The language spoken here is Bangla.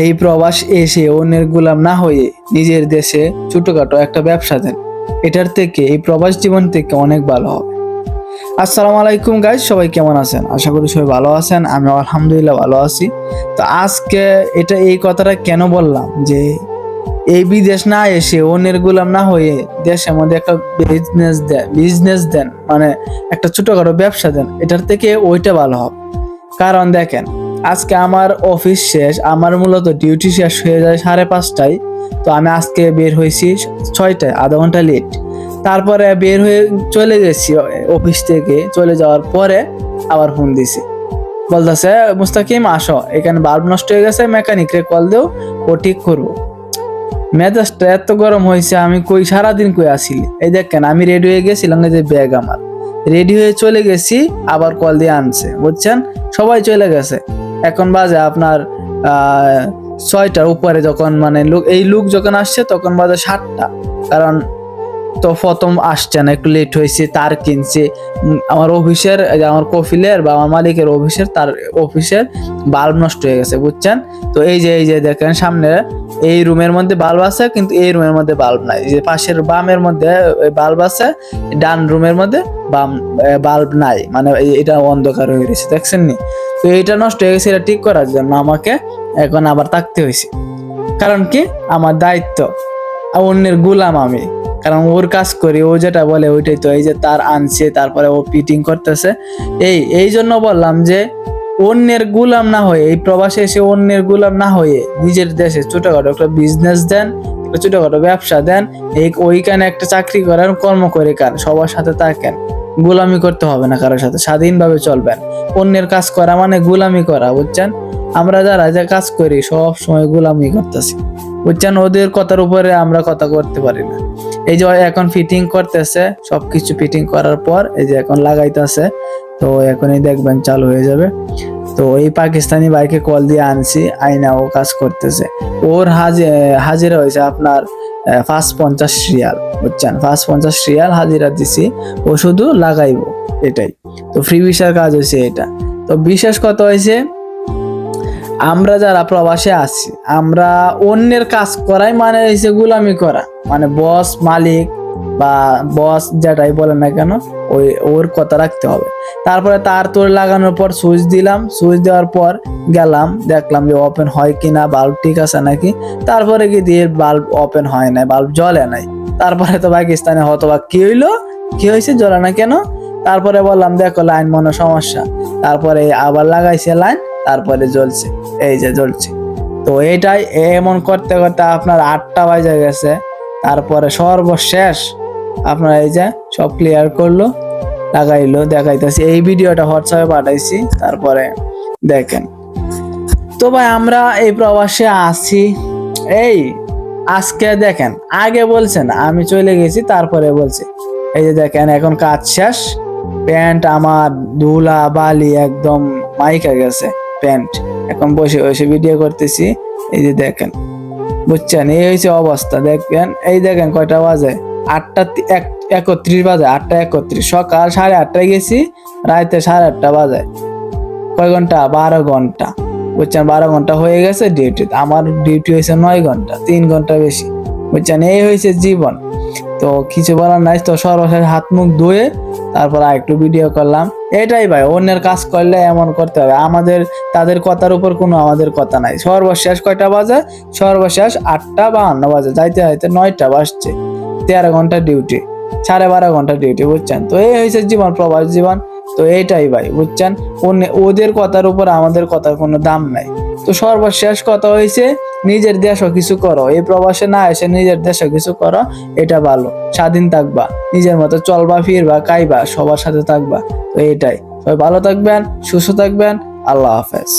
এই প্রবাস এসে অন্যের গোলাম না হয়ে নিজের দেশে ছোটখাটো একটা ব্যবসা দেন। এটার থেকে এই প্রবাস জীবন থেকে অনেক ভালো হবে। আসসালামু আলাইকুম গাইজ সবাই কেমন আছেন? আশা করি সবাই ভালো আছেন আমি আলহামদুলিল্লাহ ভালো আছি। তো আজকে এটা এই কথাটা কেন বললাম? যে এই বিদেশ না এসে অন্যের গোলাম না হয়ে দেশের মধ্যে একটা বিজনেস দেন বিজনেস দেন মানে একটা ছোটখাটো ব্যবসা দেন, এটার থেকে ওইটা ভালো হবে। কারণ দেখেন আজকে আমার অফিস শেষ, আমার মূলত ডিউটি শেষ হয়ে যায় সাড়ে পাঁচটায়। তো আমি আজকে বের হয়েছি ছয়টায়, আধা ঘণ্টা লেট তারপরে বের হয়ে চলে গেছি অফিস থেকে, চলে যাওয়ার পরে আবার ফোন দিছি। বলতেছে, মুস্তাকিম, আসো। এখানে বাল্ব নষ্ট হয়ে গেছে মেকানিকরে কল দেও, ও ঠিক করব। মেজাজটা এত গরম হয়েছে, আমি কই সারাদিন কই আসিলি এই দেখেন, আমি রেডি হয়ে গেছিলাম যে ব্যাগ আমার। রেডি হয়ে চলে গেছি, আবার কল দিয়ে আনছে, বুঝছেন? সবাই চলে গেছে। এখন বাজে আপনার ছয়টার উপরে যখন মানে লোক এই লোক যখন আসছে তখন বাজে সাতটা। কারণ তো প্রথম আসছে না, একটু লেট হয়েছে, তার কিনছে। আমার অফিসের আমার কফিলের বা আমার মালিকের অফিসের, তার অফিসের বাল্ব নষ্ট হয়ে গেছে, বুঝছেন? তো এই যে এই যে দেখেন সামনে, এই রুমের মধ্যে বাল্ব আছে, কিন্তু এই রুমের মধ্যে বাল্ব নাই। যে পাশের বামের মধ্যে বাল্ব আছে, ডান রুমের মধ্যে বাম বাল্ব নাই। মানে এটা অন্ধকার হয়ে গেছে দেখছেন নি তো এটা নষ্ট হয়ে গেছে, এটা ঠিক করার জন্য আমাকে এখন আবার থাকতে হয়েছে। কারণ কি? আমার দায়িত্ব, অন্যের গুলাম আমি। কারণ ওর কাজ করি, ও যেটা বলে ওইটাই তো। এই যে তার আনছে, তারপরে ও ফিটিং করতেছে। এই এই জন্য বললাম যে অন্যের গুলাম না হয়ে, এই প্রবাসে এসে অন্যের গুলাম না হয়ে নিজের দেশে ছোটখাটো একটা বিজনেস দেন ছোটখাটো ব্যবসা দেন, এই ওইখানে একটা চাকরি করেন কর্ম করে কান সবার সাথে থাকেন। গোলামি করতে হবে না কারোর সাথে, স্বাধীনভাবে চলবেন। অন্যের কাজ করা মানে গোলামি করা, বুঝছেন? আমরা যারা যা কাজ করি, সব সময় গোলামি করতেছি। বুঝছেন? ওদের কথার উপরে আমরা কথা করতে পারি না। এই যে এখন ফিটিং করতেছে, সবকিছু ফিটিং করার পর এই যে এখন লাগাইতেছে, তো এখনই দেখবেন চালু হয়ে যাবে। তো এই পাকিস্তানি বাইকে কল দিয়ে আনছি আইনা ও কাজ করতেছে। ওর হাজি, হাজিরা হয়েছে আপনার পাঁচ পঞ্চাশ রিয়াল, বুঝছেন? পাঁচ পঞ্চাশ রিয়াল হাজিরা দিছি, ও শুধু লাগাইবো, এটাই। তো ফ্রি ভিসার কাজ হয়েছে এটা। তো বিশেষ কথা হয়েছে, আমরা যারা প্রবাসে আছি, আমরা অন্যের কাজ করাই মানে হয়েছে গুলামি করা। মানে বস মালিক বা বস যেটাই বলে না কেন, ওই ওর কথা রাখতে হবে। তারপরে তার তোর লাগানোর পর সুইচ দিলাম। সুইচ দেওয়ার পর গেলাম, দেখলাম যে ওপেন হয় কিনা বাল্ব ঠিক আছে নাকি? তারপরে কি দিয়ে বাল্ব ওপেন হয় না বাল্ব জ্বলে নাই। তারপরে তো পাকিস্তানে হতবা কি হইল? কি হয়েছে জ্বলে না কেন? তারপরে বললাম, দেখো লাইন মনে সমস্যা। তারপরে আবার লাগাইছে লাইন তারপরে জ্বলছে। এই যে জ্বলছে। তো এটাই এমন করতে করতে আপনার আটটা বাজে গেছে। তারপরে সর্বশেষ আপনার এই যে সব ক্লিয়ার করল, লাগাইলো, দেখাইতেছি। এই ভিডিওটা হোয়াটসঅ্যাপে পাঠাইছি, তারপরে দেখেন। তো ভাই, আমরা এই প্রবাসে আছি। এই, আজকে দেখেন, আগে বলছেন, আমি চলে গেছি, তারপরে বলছি। এই যে দেখেন, এখন কাজ শেষ। প্যান্ট আমার ধুলা, বালি একদম মাইকা গেছে, প্যান্ট। এখন বসে বসে ভিডিও করতেছি। এই যে দেখেন, বুঝছেন? এই হয়েছে অবস্থা, দেখবেন? এই দেখেন, কয়টা বাজে? আটটা এক একত্রিশ বাজে, আটটা একত্রিশ। সকাল সাড়ে আটটায় গেছি রাতে সাড়ে আটটা বাজে। কয় ঘণ্টা? বারো ঘণ্টা। বুঝছেন, বারো ঘণ্টা হয়ে গেছে ডিউটি আমার ডিউটি হয়েছে নয় ঘণ্টা, তিন ঘণ্টা বেশি। বুঝছেন, এই হয়েছে জীবন। তো কিছু বলার নাই, তো সর্বশেষ হাত মুখ ধুয়ে তারপর আরেকটু ভিডিও করলাম। এটাই ভাই, অন্যের কাজ করলে এমন করতে হবে। আমাদের, তাদের কথার উপর কোনো আমাদের কথা নাই। সর্বশেষ কয়টা বাজে? সর্বশেষ আটটা বাহান্ন বাজে। যাইতে যাইতে নয়টা বাজছে। তেরো ঘণ্টা ডিউটি সাড়ে বারো ঘণ্টা ডিউটি বুঝছেন? তো এই হয়েছে জীবন, প্রবাস জীবন। তো এইটাই ভাই, বুঝছেন? ওদের কথার উপর আমাদের কথার কোনো দাম নাই। তো সর্বশেষ কথা হয়েছে নিজের দেশও কিছু করো। এই প্রবাসে না এসে নিজের দেশও কিছু করো, এটা ভালো। স্বাধীন থাকবা, নিজের মতো চলবা, ফিরবা, খাইবা, সবার সাথে থাকবা। তো এটাই সবাই ভালো থাকবেন, সুস্থ থাকবেন, আল্লাহ হাফেজ।